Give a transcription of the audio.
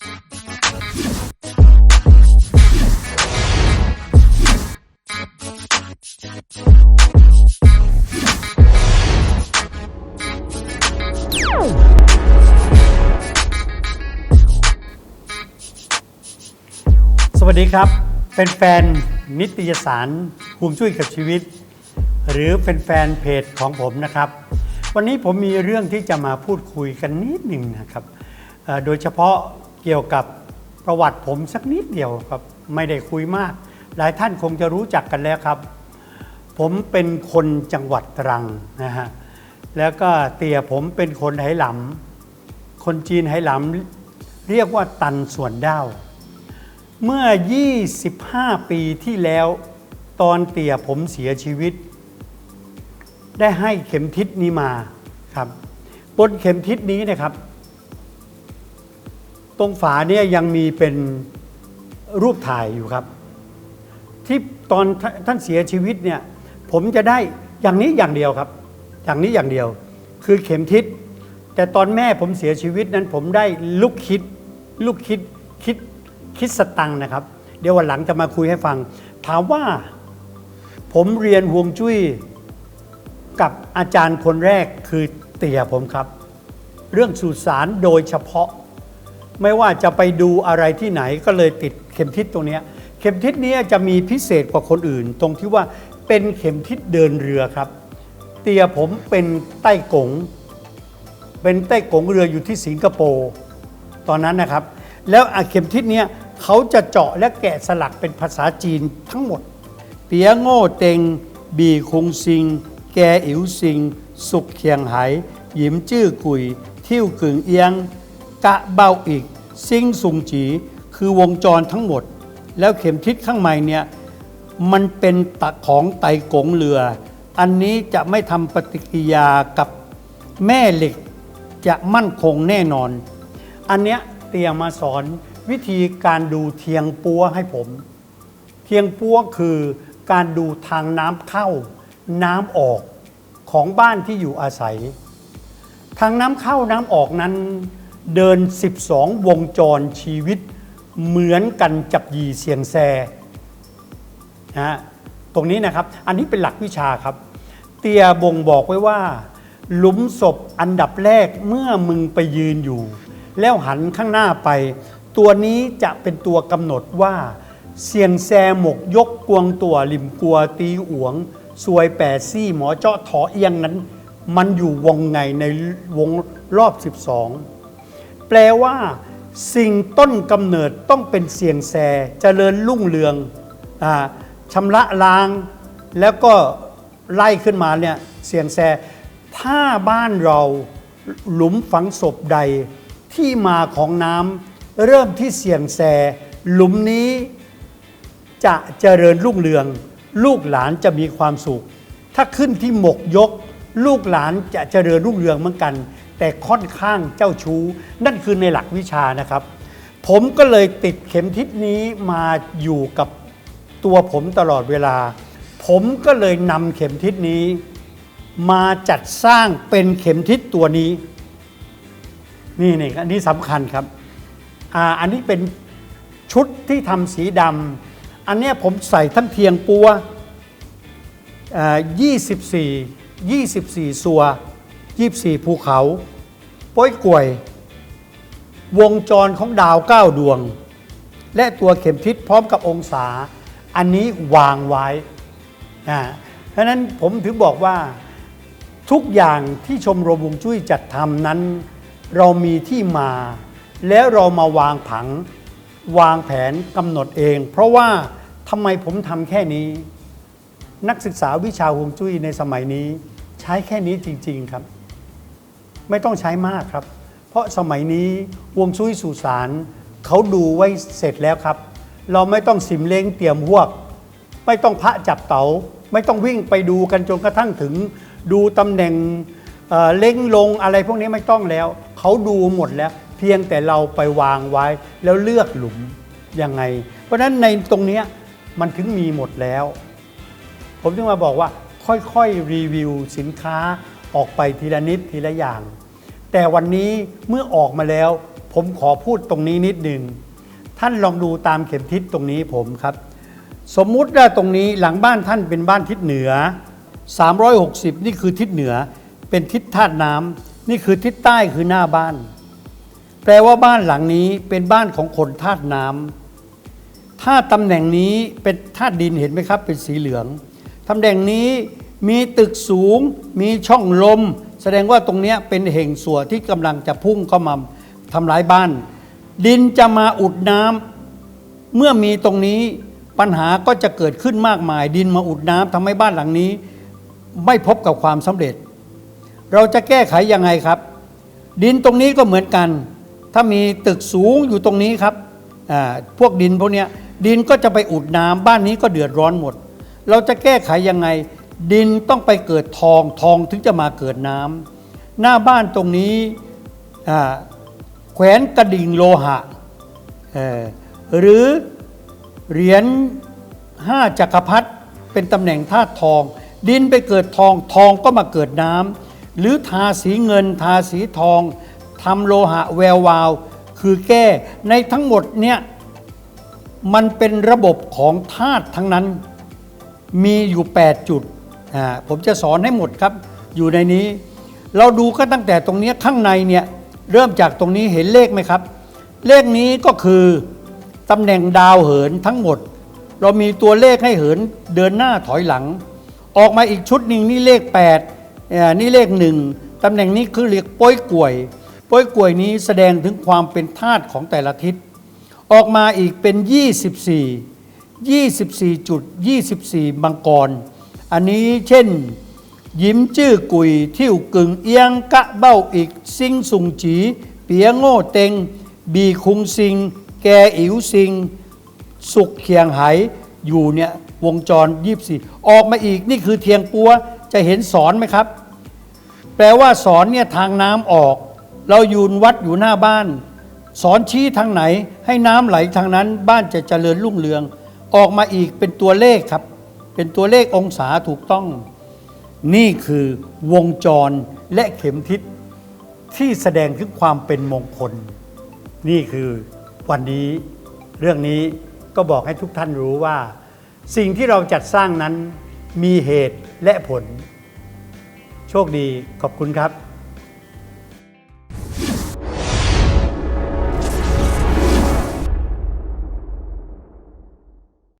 สวัสดีครับเป็นแฟนนิตยสารห่วงจุ้ยกับชีวิต หรือเป็นแฟนเพจของผมนะครับ วันนี้ผมมีเรื่องที่จะมาพูดคุยกันนิดหนึ่งนะครับโดยเฉพาะ เกี่ยวกับประวัติผมสักนิดเดียวครับไม่ได้คุยมาก หลายท่านคงจะรู้จักกันแล้วครับ ผมเป็นคนจังหวัดตรังนะฮะแล้วก็เตี่ยผมเป็นคนไหหลำคนจีนไหหลำเรียกว่าตันส่วนด้าวเมื่อ 25 ปีที่แล้ว ตอนเตี่ยผมเสียชีวิต ได้ให้เข็มทิศนี้มาครับบนเข็มทิศนี้นะครับ ตรงฝาเนี่ยยังมีเป็นรูปถ่ายอยู่ครับ ที่ตอนท่านเสียชีวิตเนี่ยผมจะได้อย่างนี้อย่างเดียวครับ อย่างนี้อย่างเดียว คือเข็มทิศแต่ตอนแม่ผมเสียชีวิตนั้นผมได้ลูกคิดลูกคิดคิดคิดสตังนะครับ เดี๋ยววันหลังจะมาคุยให้ฟัง ถามว่า ผมเรียนฮวงจุ้ยกับอาจารย์คนแรกคือเตี่ยผมครับ เรื่องสื่อสารโดยเฉพาะ ไม่ว่าจะไปดูอะไรที่ไหนก็เลยติดเข็มทิศตรงนี้เข็มทิศนี้จะมีพิเศษกว่าคนอื่น ตรงที่ว่าเป็นเข็มทิศเดินเรือครับ เตียผมเป็นใต้กงเป็นใต้กงเรืออยู่ที่สิงคโปร์ตอนนั้นนะครับ แล้วเข็มทิศนี้เขาจะเจาะและแกะสลักเป็นภาษาจีนทั้งหมด เปียโง่เต็ง บีคงซิง แกอิ๋วซิง สุขเคียงไหหยิมจื้อกุย ทิ่วกึ่งเอียง กะเบาอีก ซิงซุงจีคือวงจรทั้งหมด แล้วเข็มทิศข้างในเนี่ยมันเป็นตะของไตกงเรือ อันนี้จะไม่ทำปฏิกิริยากับแม่เหล็กจะมั่นคงแน่นอน อันเนี้ยเตียมาสอนวิธีการดูเทียงปัวให้ผม เทียงปัวคือการดูทางน้ำเข้า น้ำออกของบ้านที่อยู่อาศัย ทางน้ำเข้าน้ำออกนั้น เดิน 12 วงจรชีวิต เหมือนกันจับยีเสียงแซนะฮะตรงนี้นะครับ อันนี้เป็นหลักวิชาครับ เตียบ่งบอกไว้ว่า หลุมศพอันดับแรกเมื่อมึงไปยืนอยู่ แล้วหันข้างหน้าไป ตัวนี้จะเป็นตัวกำหนดว่า เสียงแซหมกยกกวงตัวลิมกัวตีอวงสวยแปดซี่หมอเจาะถอเอียงนั้น มันอยู่วงไงในวงรอบ 12 แปลว่า สิ่งต้นกำเนิดต้องเป็นเสียงแซเจริญรุ่งเรืองอาชำระล้าง แล้วก็ไล่ขึ้นมาเนี่ยเสียงแซถ้าบ้านเราหลุมฝังศพใดที่มาของน้ำเริ่มที่เสียงแซหลุมนี้จะเจริญรุ่งเรือง ลูกหลานจะมีความสุข ถ้าขึ้นที่หมกยก ลูกหลานจะเจริญรุ่งเรืองเหมือนกัน แต่ค่อนข้างเจ้าชู้ นั่นคือในหลักวิชานะครับ ผมก็เลยติดเข็มทิศนี้มาอยู่กับตัวผมตลอดเวลา ผมก็เลยนำเข็มทิศนี้ มาจัดสร้างเป็นเข็มทิศตัวนี้ นี่นี่อันนี้สำคัญครับอ่าอันนี้เป็นชุดที่ทำสีดำอันนี้ผมใส่ทั้งเทียงปัวอ่า24 24 สัว 24 ภูเขาป้อยกลวย วงจรของดาว9ดวง และตัวเข็มทิศพร้อมกับองศา อันนี้วางไว้อ่าเพราะฉะนั้นผมถึงบอกว่าทุกอย่างที่ชมรมวงจุ้ยจัดทำนั้น เรามีที่มา แล้วเรามาวางผัง วางแผนกำหนดเอง เพราะว่าทำไมผมทำแค่นี้ นักศึกษาวิชาฮวงจุ้ยในสมัยนี้ ใช้แค่นี้จริง ๆครับ ไม่ต้องใช้มากครับ เพราะสมัยนี้ฮวงจุ้ยสู่สารเขาดูไว้เสร็จแล้วครับ เราไม่ต้องสิมเล้งเตรียมหวก ไม่ต้องพระจับเตา๋าไม่ต้องวิ่งไปดูกันจนกระทั่งถึง ดูตำแหน่งเเล้งลงอะไรพวกนี้ไม่ต้องแล้ว เขาดูหมดแล้ว เพียงแต่เราไปวางไว้ แล้วเลือกหลุมยังไง เพราะฉะนั้นในตรงนี้มันถึงมีหมดแล้ว ผมจึงมาบอกว่าค่อยๆ รีวิวสินค้าออกไปทีละนิดทีละอย่าง แต่วันนี้เมื่อออกมาแล้ว ผมขอพูดตรงนี้นิดหนึ่ง ท่านลองดูตามเข็มทิศตรงนี้ผมครับ สมมุติว่าตรงนี้หลังบ้านท่านเป็นบ้านทิศเหนือ 360 นี่คือทิศเหนือ เป็นทิศธาตุน้ำนี่คือทิศใต้คือหน้าบ้าน แปลว่าบ้านหลังนี้เป็นบ้านของคนธาตุน้ำถ้าตำแหน่งนี้เป็นธาตุดินเห็นไหมครับ เป็นสีเหลือง ตำแหน่งนี้มีตึกสูง มีช่องลม แสดงว่าตรงนี้เป็นเหงส่วนที่กำลังจะพุ่งเข้ามาทำร้ายบ้าน ดินจะมาอุดน้ำเมื่อมีตรงนี้ปัญหาก็จะเกิดขึ้นมากมาย ดินมาอุดน้ำทำให้บ้านหลังนี้ ไม่พบกับความสำเร็จ เราจะแก้ไขยังไงครับ ดินตรงนี้ก็เหมือนกัน ถ้ามีตึกสูงอยู่ตรงนี้ครับอ่าพวกดินพวกนี้ดินก็จะไปอุดน้ำบ้านนี้ก็เดือดร้อนหมด เราจะแก้ไขยังไง ดินต้องไปเกิดทองทองถึงจะมาเกิดน้ำหน้าบ้านตรงนี้แขวนกระดิ่งโลหะหรือเหรียญห้าจักรพรรดิเป็นตำแหน่งธาตุทอง ดินไปเกิดทองทองก็มาเกิดน้ำหรือทาสีเงินทาสีทองทำโลหะแวววาว คือแก้ในทั้งหมดเนี่ยมันเป็นระบบของธาตุทั้งนั้น มีอยู่ 8 จุดอ่าผมจะสอนให้หมดครับ อยู่ในนี้ เราดูก็ตั้งแต่ตรงนี้ข้างในเนี่ยเริ่มจากตรงนี้เห็นเลขไหมครับ เลขนี้ก็คือตำแหน่งดาวเหินทั้งหมด เรามีตัวเลขให้เหินเดินหน้าถอยหลัง ออกมาอีกชุดหนึ่งนี่เลข8อ่านี่เลขหนึ่งตำแหน่งนี้คือเรียกป้อยกลวยป้อยกลวยนี้แสดงถึงความเป็นธาตุของแต่ละทิศออกมาอีกเป็น 24 24จุด24 มังกร อันนี้เช่น ยิ้มจื้อกุย ทิ่วกึ่งเอียงกะเบ้าอีก ซิงสุงจี เปียโง่เต็ง บีคุงซิง แกอิ๋วซิง สุขเคียงไหอยู่เนี่ยวงจร 24 ออกมาอีกนี่คือเทียงปัวจะเห็นสอนไหมครับ แปลว่าสอนเนี่ยทางน้ำออก เรายืนวัดอยู่หน้าบ้าน สอนชี้ทางไหนให้น้ำไหลทางนั้นบ้านจะเจริญรุ่งเรือง ออกมาอีกเป็นตัวเลขครับ เป็นตัวเลของศาถูกต้อง นี่คือวงจรและเข็มทิศที่แสดงถึงความเป็นมงคล นี่คือวันนี้เรื่องนี้ก็บอกให้ทุกท่านรู้ว่า สิ่งที่เราจัดสร้างนั้นมีเหตุและผล โชคดีขอบคุณครับ